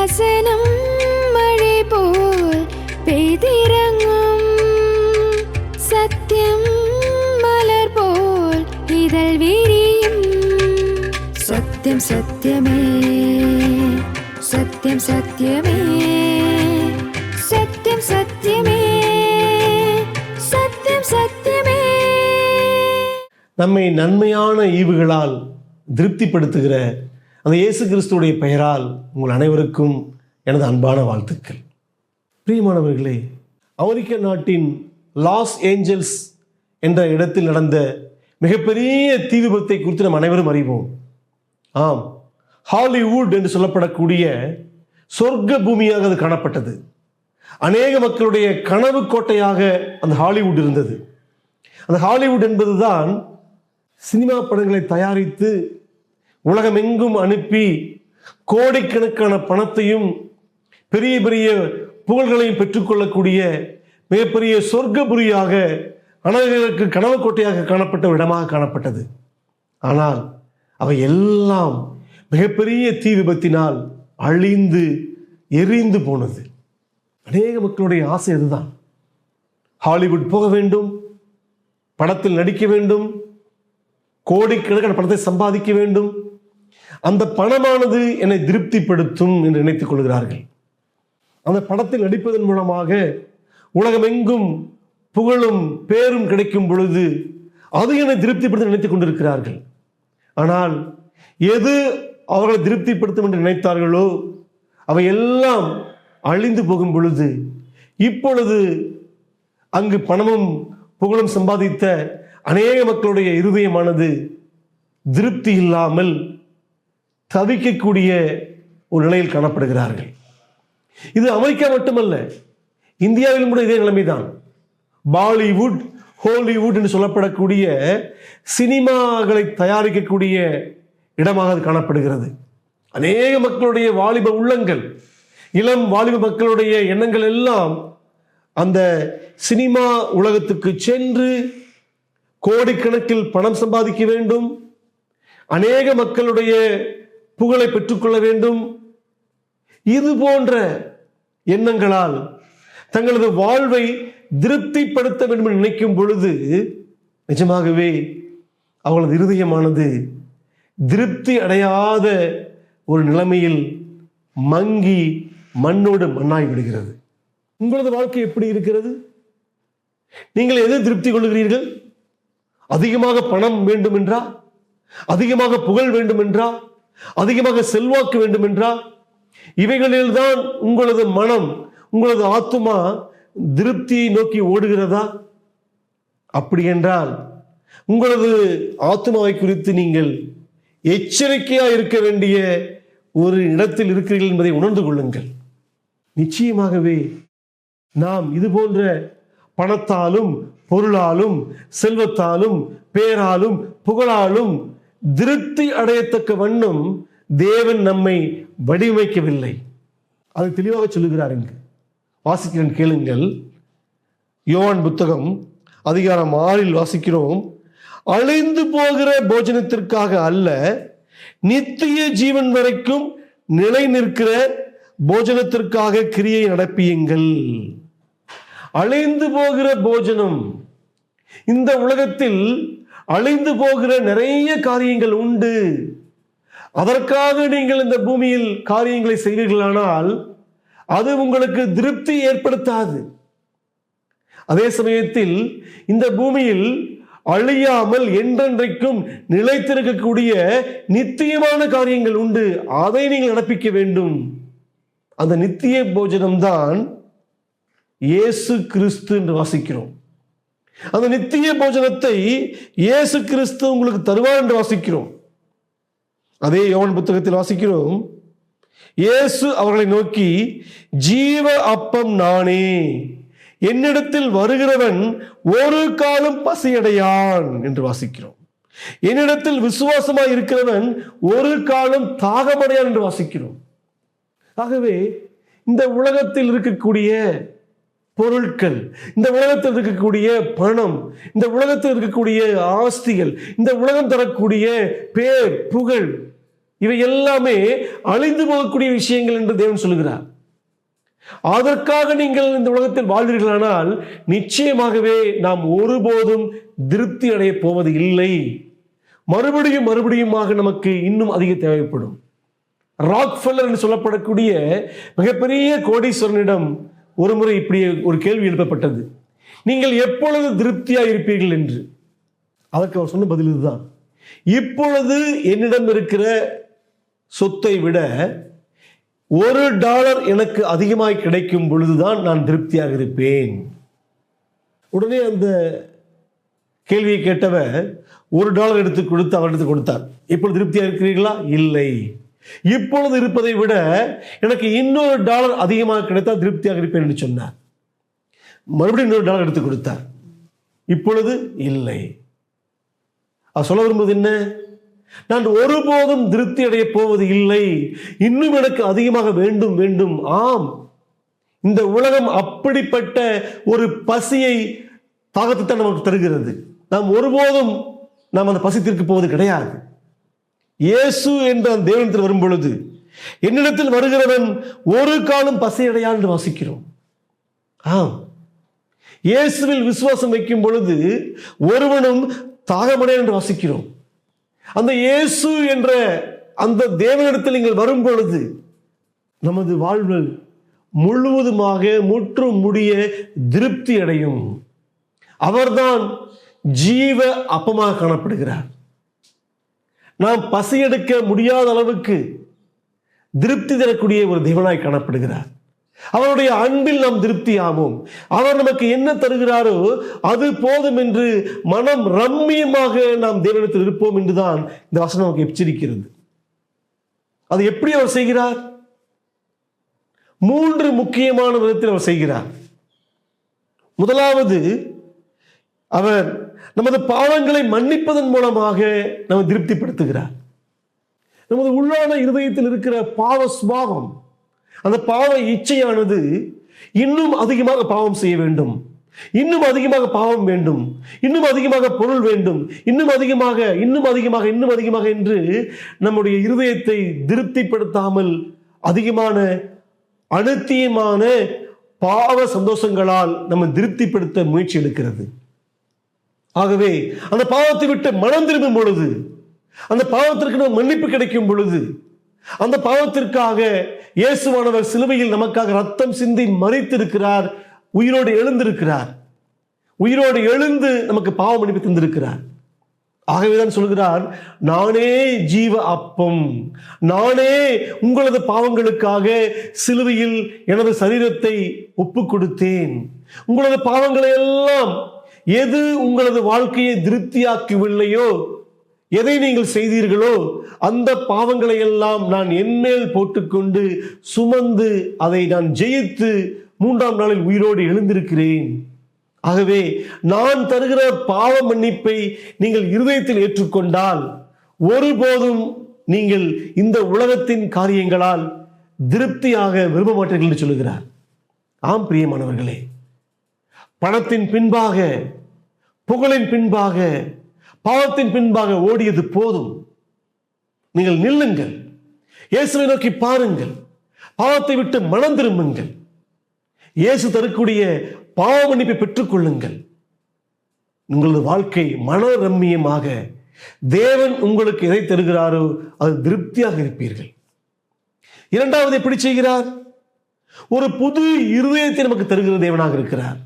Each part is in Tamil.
வசனம் மழை போல் பெய்திறங்கும் சத்தியம் மலர் போல் இதழ் விரியும் சத்தியம் சத்தியமே சத்தியம் சத்தியமே சத்தியம் சத்தியமே சத்தியம் சத்தியமே நம்மை நன்மையான ஈவுகளால் திருப்திப்படுத்துகிற அந்த இயேசு கிறிஸ்துடைய பெயரால் உங்கள் அனைவருக்கும் எனது அன்பான வாழ்த்துக்கள். பிரியமானவர்களே அமெரிக்க நாட்டின் லாஸ் ஏஞ்சல்ஸ் என்ற இடத்தில் நடந்த மிகப்பெரிய தீ விபத்தை குறித்து நாம் அனைவரும் அறிவோம். ஆம் ஹாலிவுட் என்று சொல்லப்படக்கூடிய சொர்க்க பூமியாக அது காணப்பட்டது. அநேக மக்களுடைய கனவு கோட்டையாக அந்த ஹாலிவுட் இருந்தது. அந்த ஹாலிவுட் என்பதுதான் சினிமா படங்களை தயாரித்து உலகமெங்கும் அனுப்பி கோடிக்கணக்கான பணத்தையும் பெரிய பெரிய புகழ்களையும் பெற்றுக்கொள்ளக்கூடிய மிகப்பெரிய சொர்க்கபுரியாக அநேகருக்கு கனவு கோட்டையாக காணப்பட்ட ஒரு இடமாக காணப்பட்டது. ஆனால் அவை எல்லாம் மிகப்பெரிய தீ விபத்தினால் அழிந்து எரிந்து போனது. அநேக மக்களுடைய ஆசை அதுதான். ஹாலிவுட் போக வேண்டும் படத்தில் நடிக்க வேண்டும் கோடிக்கணக்கான பணத்தை சம்பாதிக்க வேண்டும் அந்த பணமானது என்னை திருப்திப்படுத்தும் என்று நினைத்துக் கொள்கிறார்கள். அந்த படத்தில் நடிப்பதன் மூலமாக உலகமெங்கும் புகழும் பேரும் கிடைக்கும் பொழுது அது என்னை திருப்திப்படுத்த நினைத்துக் கொண்டிருக்கிறார்கள். ஆனால் எது அவர்களை திருப்திப்படுத்தும் என்று நினைத்தார்களோ அவை எல்லாம் அழிந்து போகும் பொழுது இப்பொழுது அங்கு பணமும் புகழும் சம்பாதித்த அநேக மக்களுடைய இருதயமானது திருப்தி இல்லாமல் தவிக்கக்கூடிய ஒரு நிலையில் காணப்படுகிறார்கள். இது அமெரிக்கா மட்டுமல்ல இந்தியாவில் கூட இதே நிலைமைதான். பாலிவுட் ஹாலிவுட் என்று சொல்லப்படக்கூடிய சினிமாக்களை தயாரிக்கக்கூடிய இடமாக அது காணப்படுகிறது. அநேக மக்களுடைய வாலிப உள்ளங்கள் இளம் வாலிப மக்களுடைய எண்ணங்கள் எல்லாம் அந்த சினிமா உலகத்துக்கு சென்று கோடிக்கணக்கில் பணம் சம்பாதிக்க வேண்டும். அநேக மக்களுடைய புகழை பெற்றுக்கொள்ள வேண்டும். இது போன்ற எண்ணங்களால் தங்களது வாழ்வை திருப்திப்படுத்த வேண்டும் என்று நினைக்கும் பொழுது நிஜமாகவே அவளது இருதயமானது திருப்தி அடையாத ஒரு நிலைமையில் மங்கி மண்ணோடு மண்ணாய் விடுகிறது. உங்களது வாழ்க்கை எப்படி இருக்கிறது? நீங்கள் எதை திருப்தி கொள்கிறீர்கள்? அதிகமாக பணம் வேண்டும் என்றா அதிகமாக புகழ் வேண்டும் என்றா அதிகமாக செல்வாக்கு வேண்டும் என்றால் இவைகளில்தான் உங்களது மனம் உங்களது ஆத்துமா திருப்தியை நோக்கி ஓடுகிறதா? அப்படி என்றால் உங்களது ஆத்மாவை குறித்து நீங்கள் எச்சரிக்கையாக இருக்க வேண்டிய ஒரு இடத்தில் இருக்கிறீர்கள் என்பதை உணர்ந்து கொள்ளுங்கள். நிச்சயமாகவே நாம் இது போன்ற பணத்தாலும் பொருளாலும் செல்வத்தாலும் பேராலும் புகழாலும் திருப்தி அடையத்தக்க வண்ணம் தேவன் நம்மை வடிவமைக்கவில்லை. அதை தெளிவாக சொல்லுகிறார் இங்கு. வாசிக்கிறேன் கேளுங்கள். யோவான் புத்தகம் அதிகாரம் ஆறில் வாசிக்கிறோம். அழிந்து போகிற போஜனத்திற்காக அல்ல நித்திய ஜீவன் வரைக்கும் நிலை நிற்கிற போஜனத்திற்காக கிரியை நடப்பியுங்கள். அழிந்து போகிற போஜனம் இந்த உலகத்தில் அழிந்து போகிற நிறைய காரியங்கள் உண்டு. அதற்காக நீங்கள் இந்த பூமியில் காரியங்களை செய்வீர்களானால் அது உங்களுக்கு திருப்தி ஏற்படுத்தாது. அதே சமயத்தில் இந்த பூமியில் அழியாமல் என்றென்றைக்கும் நிலைத்திருக்கக்கூடிய நித்தியமான காரியங்கள் உண்டு. அதை நீங்கள் நடப்பிக்க வேண்டும். அந்த நித்திய போஜனம் தான் இயேசு கிறிஸ்து என்று வாசிக்கிறோம். அந்த நித்திய போஜனத்தை இயேசு கிறிஸ்து உங்களுக்கு தருவார் என்று வாசிக்கிறோம். அதே யோவன் புத்தகத்தில் வாசிக்கிறோம். இயேசு அவர்களை நோக்கி ஜீவ அப்பம் நானே என்னிடத்தில் வருகிறவன் ஒரு காலம் பசியடையான் என்று வாசிக்கிறோம். என்னிடத்தில் விசுவாசமாய் இருக்கிறவன் ஒரு காலம் தாகமடையான் என்று வாசிக்கிறோம். ஆகவே இந்த உலகத்தில் இருக்கக்கூடிய பொருட்கள். இந்த உலகத்தில் இருக்கக்கூடிய பணம் இந்த உலகத்தில் இருக்கக்கூடிய ஆஸ்திகள் இந்த உலகம் தரக்கூடிய பேர் புகழ் இவை எல்லாமே அழிந்து போகக்கூடிய விஷயங்கள் என்று தேவன் சொல்லுகிறார். அதற்காக நீங்கள் இந்த உலகத்தில் வாழ்வீர்களானால் நிச்சயமாகவே நாம் ஒருபோதும் திருப்தி அடைய போவது இல்லை. மறுபடியும் மறுபடியுமாக நமக்கு இன்னும் அதிக தேவைப்படும். ராக்ஃபெல்லர் என்று சொல்லப்படக்கூடிய மிகப்பெரிய கோடீஸ்வரனிடம் ஒரு முறை இப்படி ஒரு கேள்வி எழுப்பப்பட்டது. நீங்கள் எப்பொழுது திருப்தியாக இருப்பீர்கள் என்று? அதற்கு அவர் சொன்ன பதில் இதுதான். இப்பொழுது என்னிடம் இருக்கிற சொத்தை விட ஒரு டாலர் எனக்கு அதிகமாய் கிடைக்கும் பொழுதுதான் நான் திருப்தியாக இருப்பேன். உடனே அந்த கேள்வியை கேட்டவர் ஒரு டாலர் எடுத்து கொடுத்து அவர் எடுத்து கொடுத்தார். இப்பொழுது திருப்தியாக இருக்கிறீர்களா? இல்லை. இப்பொழுது இருப்பதை விட எனக்கு இன்னொரு டாலர் அதிகமாக கிடைத்தால் திருப்தியாக இருப்பேன் என்று சொன்னார். மறுபடியும் இன்னொரு டாலர் எடுத்து கொடுத்தார். இப்பொழுது இல்லை. அவர் சொல்ல விரும்புவது என்ன? நான் ஒருபோதும் திருப்தி அடைய போவது இல்லை. இன்னும் எனக்கு அதிகமாக வேண்டும் வேண்டும். ஆம். இந்த உலகம் அப்படிப்பட்ட ஒரு பசியை தாகத்தை தான் நமக்கு தருகிறது. நாம் ஒருபோதும் நாம் அந்த பசி தீர்க்க போவது கிடையாது. இயேசு என்ற அந்த தேவனத்தில் வரும் பொழுது என்னிடத்தில் வருகிறவன் ஒரு காலம் பசியடையான் என்று வாசிக்கிறோம். ஆம். இயேசுவில் விசுவாசம் வைக்கும் பொழுது ஒருவனும் தாகமடைய என்று வாசிக்கிறோம். அந்த இயேசு என்ற அந்த தேவனிடத்தில் நீங்கள் வரும் பொழுது நமது வாழ்வு முழுவதுமாக முற்றும் முடிய திருப்தி அடையும். அவர்தான் ஜீவ அப்பமாக காணப்படுகிறார். நாம் பசியெடுக்க முடியாத அளவுக்கு திருப்தி தரக்கூடிய ஒரு தேவனாய் காணப்படுகிறார். அவருடைய அன்பில் நாம் திருப்தி ஆவோம் அவர் நமக்கு என்ன தருகிறாரோ அது போதும் என்று மனம் ரம்மியமாக நாம் தேவனிடத்தில் இருப்போம் என்றுதான் இந்த வசனம் நமக்கு எச்சரிக்கிறது. அது எப்படி அவர் செய்கிறார்? மூன்று முக்கியமான விதத்தில் அவர் செய்கிறார். முதலாவது அவர் நமது பாவங்களை மன்னிப்பதன் மூலமாக நம்ம திருப்திப்படுத்துகிறார். நமது உள்ளான இருதயத்தில் இருக்கிற பாவ சுபாவம் அந்த பாவ இச்சையானது இன்னும் அதிகமாக பாவம் செய்ய வேண்டும். இன்னும் அதிகமாக பாவம் வேண்டும். இன்னும் அதிகமாக பொருள் வேண்டும். இன்னும் அதிகமாக இன்னும் அதிகமாக இன்னும் அதிகமாக என்று நம்முடைய இருதயத்தை திருப்திப்படுத்தாமல் அதிகமான அனுத்தியமான பாவ சந்தோஷங்களால் நம்ம திருப்திப்படுத்த முயற்சி எடுக்கிறது. ஆகவே அந்த பாவத்தை விட்டு மனம் திரும்பும் பொழுது அந்த பாவத்திற்கு நம்ம மன்னிப்பு கிடைக்கும் பொழுது அந்த பாவத்திற்காக இயேசுவானவர் சிலுவையில் நமக்காக ரத்தம் சிந்தி மறித்திருக்கிறார் உயிரோடு எழுந்திருக்கிறார். உயிரோடு எழுந்து நமக்கு பாவ மன்னிப்பு தந்திருக்கிறார். ஆகவேதான் சொல்கிறார் நானே ஜீவ அப்பம். நானே உங்களது பாவங்களுக்காக சிலுவையில் எனது சரீரத்தை ஒப்பு கொடுத்தேன் உங்களது பாவங்களை எல்லாம் எது உங்களது வாழ்க்கையை திருப்தியாக்கவில்லையோ எதை நீங்கள் செய்தீர்களோ அந்த பாவங்களை எல்லாம் நான் என்மேல் போட்டுக்கொண்டு சுமந்து அதை நான் ஜெயித்து மூன்றாம் நாளில் உயிரோடு எழுந்திருக்கிறேன். ஆகவே நான் தருகிற பாவ மன்னிப்பை நீங்கள் இருதயத்தில் ஏற்றுக்கொண்டால் ஒருபோதும் நீங்கள் இந்த உலகத்தின் காரியங்களால் திருப்தியாக விரும்ப மாட்டீர்கள் என்று சொல்லுகிறார். ஆம் பிரியமானவர்களே பணத்தின் பின்பாக புகழின் பின்பாக பாவத்தின் பின்பாக ஓடியது போதும். நீங்கள் நில்லுங்கள். இயேசுவை நோக்கி பாருங்கள். பாவத்தை விட்டு மனம் திரும்புங்கள். இயேசு தரக்கூடிய பாவ மன்னிப்பை பெற்றுக்கொள்ளுங்கள். உங்களது வாழ்க்கை மனோரம்மியமாக தேவன் உங்களுக்கு எதை தருகிறாரோ அது திருப்தியாக இருப்பீர்கள். இரண்டாவது எப்படி செய்கிறார்? ஒரு புது இருதயத்தை நமக்கு தருகிற தேவனாக இருக்கிறார்.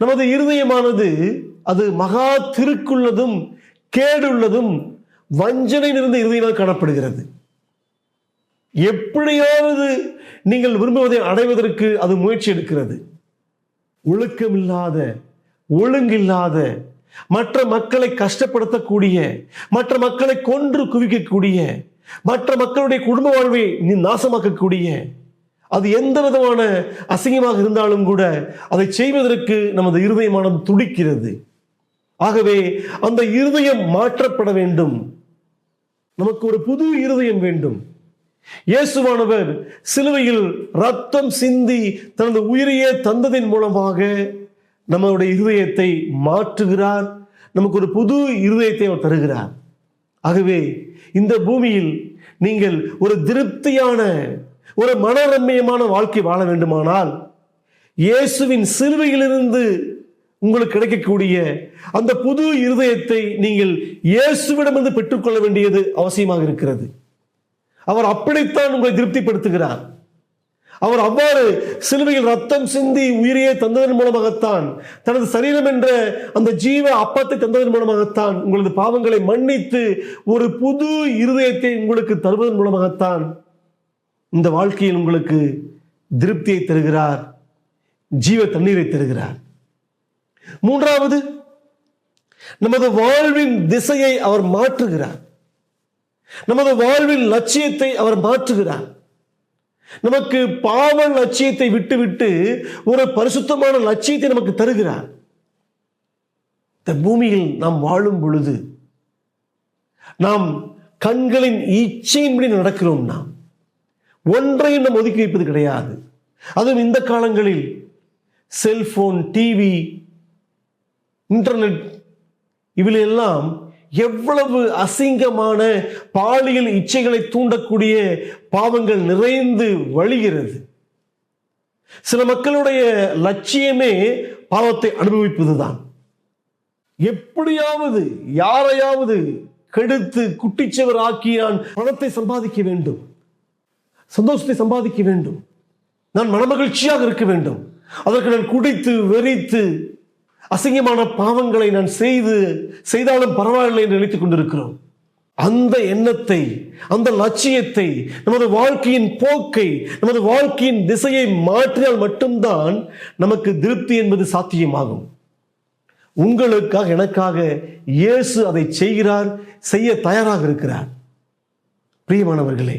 நமது இருதயமானது அது மகா திருக்குள்ளதும் கேடுள்ளதும் வஞ்சனை நிறைந்த இருதயமாக காணப்படுகிறது. எப்படியாவது நீங்கள் விரும்புவதை அடைவதற்கு அது முயற்சி எடுக்கிறது. ஒழுக்கமில்லாத ஒழுங்கில்லாத மற்ற மக்களை கஷ்டப்படுத்தக்கூடிய மற்ற மக்களை கொன்று குவிக்கக்கூடிய மற்ற மக்களுடைய குடும்ப வாழ்வை நீ நாசமாக்கக்கூடிய அது எந்த விதமான அசிங்கமாக இருந்தாலும் கூட அதை செய்வதற்கு நமது இருதயமானம் துடிக்கிறது. ஆகவே அந்த இருதயம் மாற்றப்பட வேண்டும். நமக்கு ஒரு புது இருதயம் வேண்டும். இயேசுவானவர் சிலுவையில் ரத்தம் சிந்தி தனது உயிரையே தந்ததின் மூலமாக நம்மளுடைய இருதயத்தை மாற்றுகிறார். நமக்கு ஒரு புது இருதயத்தை அவர் தருகிறார். ஆகவே இந்த பூமியில் நீங்கள் ஒரு திருப்தியான ஒரு மனரம்மியமான வாழ்க்கை வாழ வேண்டுமானால் இயேசுவின் சிலுவையிலிருந்து உங்களுக்கு கிடைக்கக்கூடிய அந்த புது இருதயத்தை நீங்கள் இயேசுவிடமிருந்து பெற்றுக்கொள்ள வேண்டியது அவசியமாக இருக்கிறது. அவர் அப்படித்தான் உங்களை திருப்திப்படுத்துகிறார். அவர் அவ்வாறு சிலுவையில் ரத்தம் சிந்தி உயிரையே தந்ததன் மூலமாகத்தான் தனது சரீரம் என்ற அந்த ஜீவ அப்பத்தை தந்ததன் மூலமாகத்தான் உங்களது பாவங்களை மன்னித்து ஒரு புது இருதயத்தை உங்களுக்கு தருவதன் மூலமாகத்தான் இந்த வாழ்க்கையில் உங்களுக்கு திருப்தியை தருகிறார் ஜீவ தண்ணீரை தருகிறார். மூன்றாவது நமது வாழ்வின் திசையை அவர் மாற்றுகிறார். நமது வாழ்வின் லட்சியத்தை அவர் மாற்றுகிறார். நமக்கு பாவ லட்சியத்தை விட்டுவிட்டு ஒரு பரிசுத்தமான லட்சியத்தை நமக்கு தருகிறார். இந்த பூமியில் நாம் வாழும் பொழுது நாம் கண்களின் இச்சையின்படி நடக்கிறோம் நாம். ஒன்றையும் நாம் ஒதுக்கி வைப்பது கிடையாது. அதுவும் இந்த காலங்களில் செல்போன் டிவி இன்டர்நெட் இதிலெல்லாம் எவ்வளவு அசிங்கமான பாலியல் இச்சைகளை தூண்டக்கூடிய பாவங்கள் நிறைந்து வழிகிறது. சில மக்களுடைய லட்சியமே பாவத்தை அனுபவிப்பதுதான். எப்படியாவது யாரையாவது கெடுத்து குட்டிச்சவர் ஆக்கி நான் பணத்தை சம்பாதிக்க வேண்டும். சந்தோஷத்தை சம்பாதிக்க வேண்டும். நான் மனமகிழ்ச்சியாக இருக்க வேண்டும். அதற்கு நான் குடித்து வெறித்து அசிங்கமான பாவங்களை நான் செய்து செய்தாலும் பரவாயில்லை என்று நினைத்துக் கொண்டிருக்கிறோம். அந்த எண்ணத்தை அந்த லட்சியத்தை நமது வாழ்க்கையின் போக்கை நமது வாழ்க்கையின் திசையை மாற்றினால் மட்டும்தான் நமக்கு திருப்தி என்பது சாத்தியமாகும். உங்களுக்காக எனக்காக இயேசு அதை செய்கிறார் செய்ய தயாராக இருக்கிறார். பிரியமானவர்களே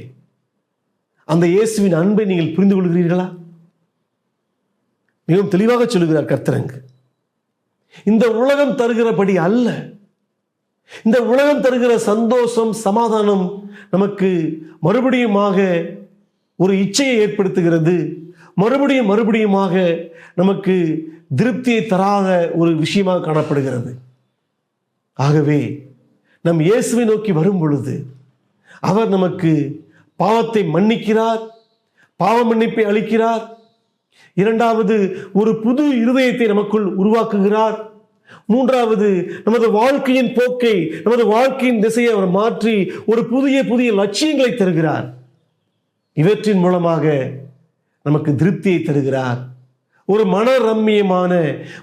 அந்த இயேசுவின் அன்பை நீங்கள் புரிந்து கொள்கிறீர்களா மிகவும் தெளிவாக சொல்லுகிறார் கர்த்தரங்கு இந்த உலகம் தருகிறபடி அல்ல. இந்த உலகம் தருகிற சந்தோஷம் சமாதானம் நமக்கு மறுபடியுமாக ஒரு இச்சையை ஏற்படுத்துகிறது. மறுபடியும் மறுபடியுமாக நமக்கு திருப்தியை தராத ஒரு விஷயமாக காணப்படுகிறது. ஆகவே நம் இயேசுவை நோக்கி வரும் பொழுது அவர் நமக்கு பாவத்தை மன்னிக்கிறார் பாவ மன்னிப்பை அளிக்கிறார் இரண்டாவது ஒரு புது இருதயத்தை நமக்குள் உருவாக்குகிறார். மூன்றாவது நமது வாழ்க்கையின் போக்கை நமது வாழ்க்கையின் திசையை அவர் மாற்றி ஒரு புதிய புதிய லட்சியங்களை தருகிறார். இவற்றின் மூலமாக நமக்கு திருப்தியை தருகிறார். ஒரு மன ரம்மியமான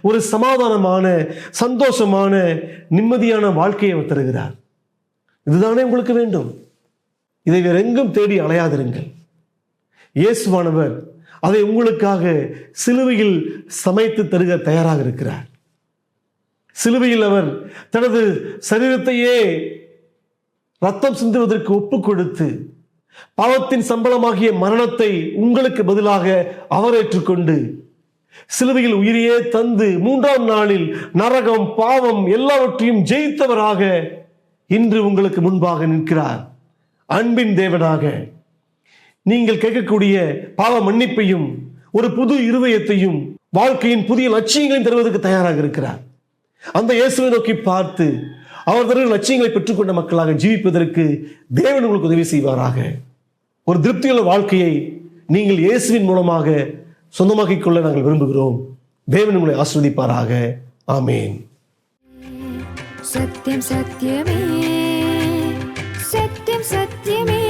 ஒரு சமாதானமான சந்தோஷமான நிம்மதியான வாழ்க்கையை அவர் தருகிறார். இதுதானே உங்களுக்கு வேண்டும். இதை வேற எங்கும் தேடி அலையாதிருங்கள். இயேசுவானவர் அதை உங்களுக்காக சிலுவையில் சமைத்து தருக தயாராக இருக்கிறார். சிலுவையில் அவர் தனது சரீரத்தையே ரத்தம் சிந்துவதற்கு ஒப்பு கொடுத்து பாவத்தின் சம்பளமாகிய மரணத்தை உங்களுக்கு பதிலாக அவர் ஏற்றுக்கொண்டு சிலுவையில் உயிரையே தந்து மூன்றாம் நாளில் நரகம் பாவம் எல்லாவற்றையும் ஜெயித்தவராக இன்று உங்களுக்கு முன்பாக நிற்கிறார். அன்பின் தேவனாக நீங்கள் கேட்கக்கூடிய பாவ மன்னிப்பையும் ஒரு புது இருதயத்தையும் வாழ்க்கையின் புதிய லட்சியங்களையும் தருவதற்கு தயாராக இருக்கிறார். அந்த இயேசுவை நோக்கி பார்த்து அவர் லட்சியங்களை பெற்றுக்கொண்ட மக்களாக ஜீவிப்பதற்கு தேவன் உங்களுக்கு உதவி செய்வாராக. ஒரு திருப்தியுள்ள வாழ்க்கையை நீங்கள் இயேசுவின் மூலமாக சொந்தமாக்கிக் கொள்ள நாங்கள் விரும்புகிறோம். தேவன் உங்களை ஆஸ்வதிப்பாராக ஆமேன். சத்தியம் சத்தியமே. சத்தியம் சத்தியமே.